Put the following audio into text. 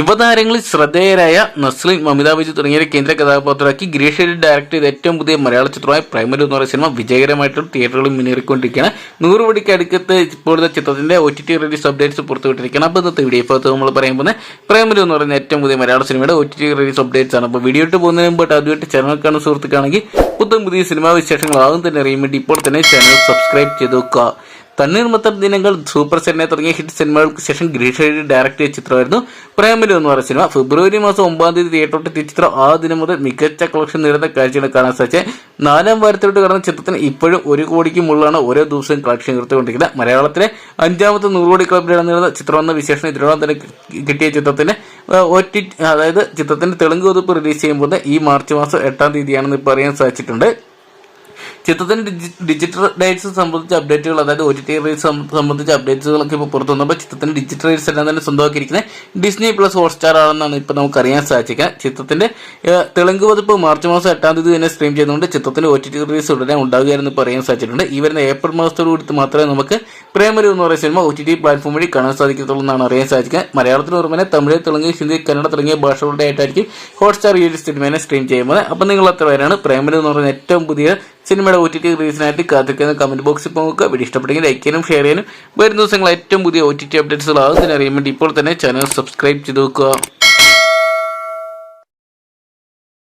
യുവതാരങ്ങളിൽ ശ്രദ്ധേയരായ നസ്ലിൻ മമിത ബൈജു തുടങ്ങിയ കേന്ദ്ര കഥാപാത്രമാക്കി ഗിരീഷ് ഷെഡി ഡയറക്ട് ചെയ്ത ഏറ്റവും പുതിയ മലയാള ചിത്രമായ പ്രൈമറി എന്ന് പറയുന്ന സിനിമ വിജയകരമായിട്ടും തിയേറ്ററുകളിൽ മുന്നേറിക്കൊണ്ടിരിക്കുകയാണ്. നൂറ് കോടിക്ക് അടുക്കത്ത് ഇപ്പോഴത്തെ ചിത്രത്തിന്റെ O T T release updates പുറത്തുവിട്ടിരിക്കുകയാണ്. അപ്പോൾ ഇന്നത്തെ വീഡിയോ ഇപ്പോൾ നമ്മൾ പറയുമ്പോൾ പ്രൈമറി എന്ന് പറയുന്ന ഏറ്റവും പുതിയ മലയാള സിനിമയുടെ O T T release updates ആണ്. അപ്പോൾ വീഡിയോ ഇട്ട് പോകുന്നതിന് മുമ്പ് ആദ്യമായിട്ട് ചാനൽ കാണുന്ന സുഹൃത്തുക്കാണെങ്കിൽ പുതിയ പുതിയ സിനിമാ വിശേഷങ്ങൾ ആദ്യം തന്നെ അറിയാൻ വേണ്ടി ഇപ്പോൾ തന്നെ ചാനൽ സബ്സ്ക്രൈബ് ചെയ്ത് വെക്കുക. തണ്ണീർമത്തം ദിനങ്ങൾ സൂപ്പർ സെന്നെ തുടങ്ങിയ ഹിറ്റ് സിനിമകൾക്ക് ശേഷം ഗിരീഷ് ഡയറക്ട് ചെയ്ത ചിത്രമായിരുന്നു. പ്രേമലു എന്ന് പറയുന്ന സിനിമ. ഫെബ്രുവരി മാസം ഒമ്പതാം തീയതി തിയേറ്ററിൽ എത്തിയ ചിത്രം ആ ദിനം മുതൽ മികച്ച കളക്ഷൻ നേടുന്ന കാഴ്ചയാണ് കാണാൻ സാധിച്ചത്. നാലാം വാരത്തിലോട്ട് കടന്ന ചിത്രത്തിന് ഇപ്പോഴും ഒരു കോടിക്ക് മുകളിലാണ് ഓരോ ദിവസവും കളക്ഷൻ ഉയർത്തിക്കൊണ്ടിരിക്കുന്നത്. മലയാളത്തിലെ അഞ്ചാമത്തെ നൂറ് കോടി ക്ലബിലാണ് നേടുന്ന ചിത്രം എന്ന വിശേഷണം ഇതിനോടൊപ്പം തന്നെ കിട്ടിയ ചിത്രത്തിന് ഒ ടി അതായത് ചിത്രത്തിന്റെ തെലുങ്ക് വകുപ്പ് റിലീസ് ചെയ്യുമ്പോൾ ഈ മാർച്ച് മാസം എട്ടാം തീയതിയാണെന്ന് ഇപ്പോൾ അറിയാൻ സാധിച്ചിട്ടുണ്ട്. ചിത്രത്തിന്റെ ഡിജി- ഡിജിറ്റൽ റൈറ്റ്സ് സംബന്ധിച്ച അപ്ഡേറ്റുകൾ അതായത് ഒ ടി ടി റൈറ്റ്സ് സംബന്ധിച്ച അപ്ഡേറ്റുകളൊക്കെ ഇപ്പോൾ പുറത്തു വന്നപ്പോൾ ചിത്രത്തിന്റെ ഡിജിറ്റൽ റൈറ്റ്സ് എല്ലാം തന്നെ സ്വന്തമാക്കിയിരിക്കുന്നത് ഡിസ്നി പ്ലസ് ഹോട്ട്സ്റ്റാർ ആണെന്നാണ് ഇപ്പോൾ നമുക്ക് അറിയാൻ സാധിക്കുക ചിത്രത്തിന്റെ തെലുങ്ക് പതിപ്പ് മാർച്ച് മാസം എട്ടാം തീയതി തന്നെ സ്ട്രീം ചെയ്തുകൊണ്ട് ചിത്രത്തിന്റെ ഒ ടി ടി റിലീസ് ഉടനെ ഉണ്ടാവുകയായിരുന്നു പറയാൻ സാധിച്ചിട്ടുണ്ട്. ഈ വരുന്ന ഏപ്രിൽ മാസത്തോടുകൂടി മാത്രമേ നമുക്ക് പ്രേമരു എന്ന് പറയുന്ന cinema O T T platform വഴി കാണാൻ സാധിക്കത്തുള്ളൂ അറിയാൻ സാധിക്കുന്നത്. മലയാളത്തിന് പുറമെ തമിഴ് തെലുങ്ക് ഹിന്ദി കന്നഡ തുടങ്ങിയ ഭാഷകളുടെ ആയിട്ടായിരിക്കും ഹോട്ട്സ്റ്റാർ ഈ ഒരു സിനിമയെ സ്ട്രീം ചെയ്യുന്നത്. അപ്പം നിങ്ങൾ അത്ര പേരാണ് പ്രേമരു എന്ന് പറയുന്ന ഏറ്റവും പുതിയ സിനിമയുടെ ഒ ടി ടി റിലീസിനായിട്ട് കാത്തിരിക്കുന്ന കമന്റ് ബോക്സിൽ നോക്കുക. വീഡിയോ ഇഷ്ടപ്പെട്ടെങ്കിൽ ലൈക്ക് ചെയ്യാനും ഷെയർ ചെയ്യാനും. വരും ദിവസങ്ങൾ ഏറ്റവും പുതിയ ഒ ടി ടി അപ്ഡേറ്റ്സുകൾ ആകുന്നതിനറിയാൻ വേണ്ടി ഇപ്പോൾ തന്നെ ചാനൽ സബ്സ്ക്രൈബ് ചെയ്ത് വെക്കുക.